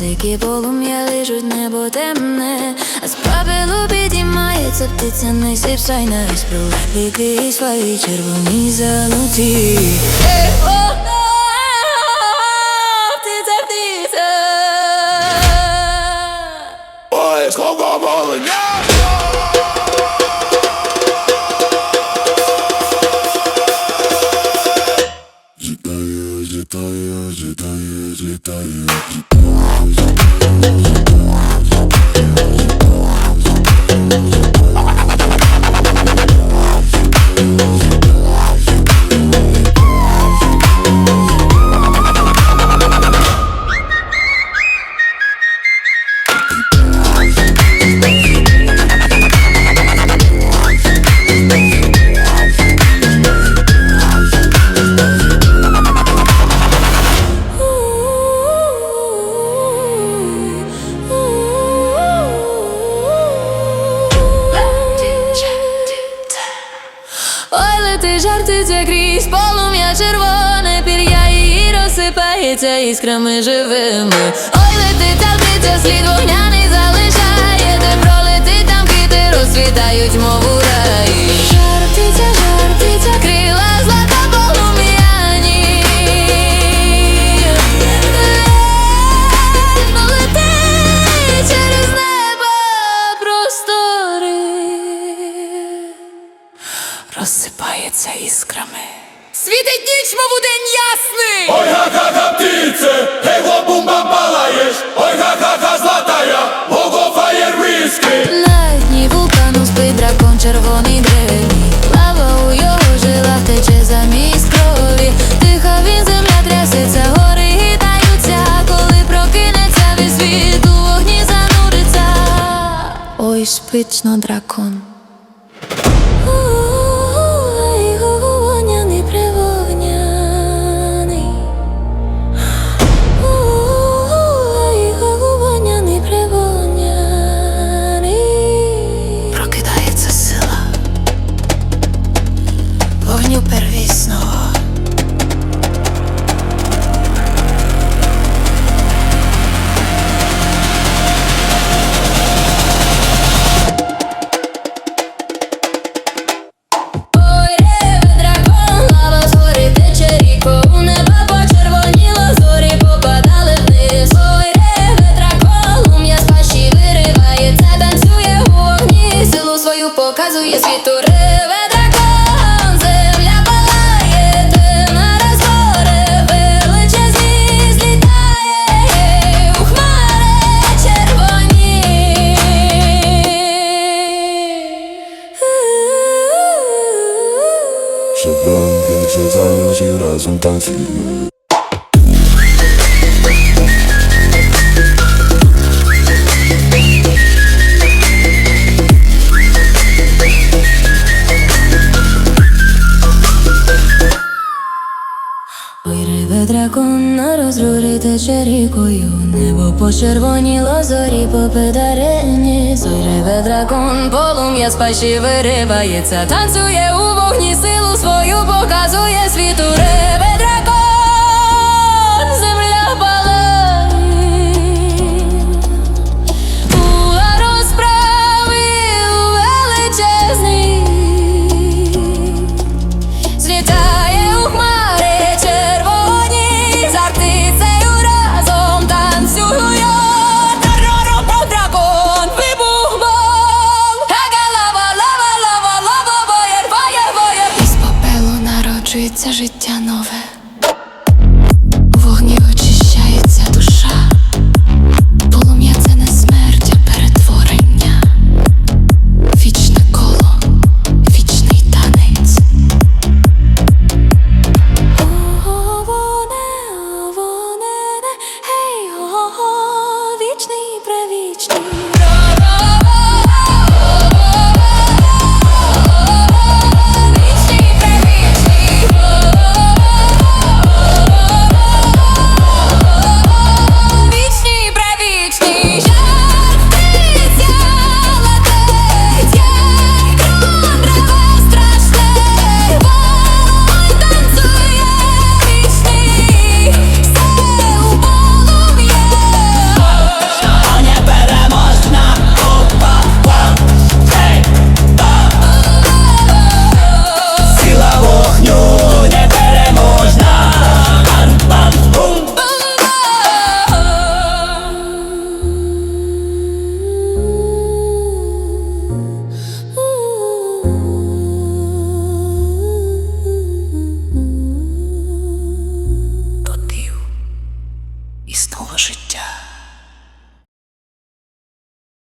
Язики полум'я лижуть небо темне, а з правилу підіймається птиця не сипсай на весь Віки свої червоні зануті. Е, Ой, лети жартиться крізь полум'я червоне, пір'я її розсипається іскрами живими. Ой, летить летить, слід іскрами. Світить ніч, мов у день ясний. Ой, ха-ха-ха, птице, эй, хлопумба палаєш, ой, ха-ха-ха, златая, ого, фаєрвиски. На дні вулкану спить дракон червоний древній. Лава у його жилах тече замість крові. Тиха він земля трясеться, гори гитаються, коли прокинеться весь світ у вогні зануриться. Ой, спить но дракон. Вогню первісного. Червоні. Шевронки, що заночі разом танцюють. Ой, реве дракон на розрурі тече рікою, небо почервоніло, зорі по педарені. Ой, реве дракон, полум'я з пащі виривається, танцює у вогні, силу свою показує світу. Реве дракон.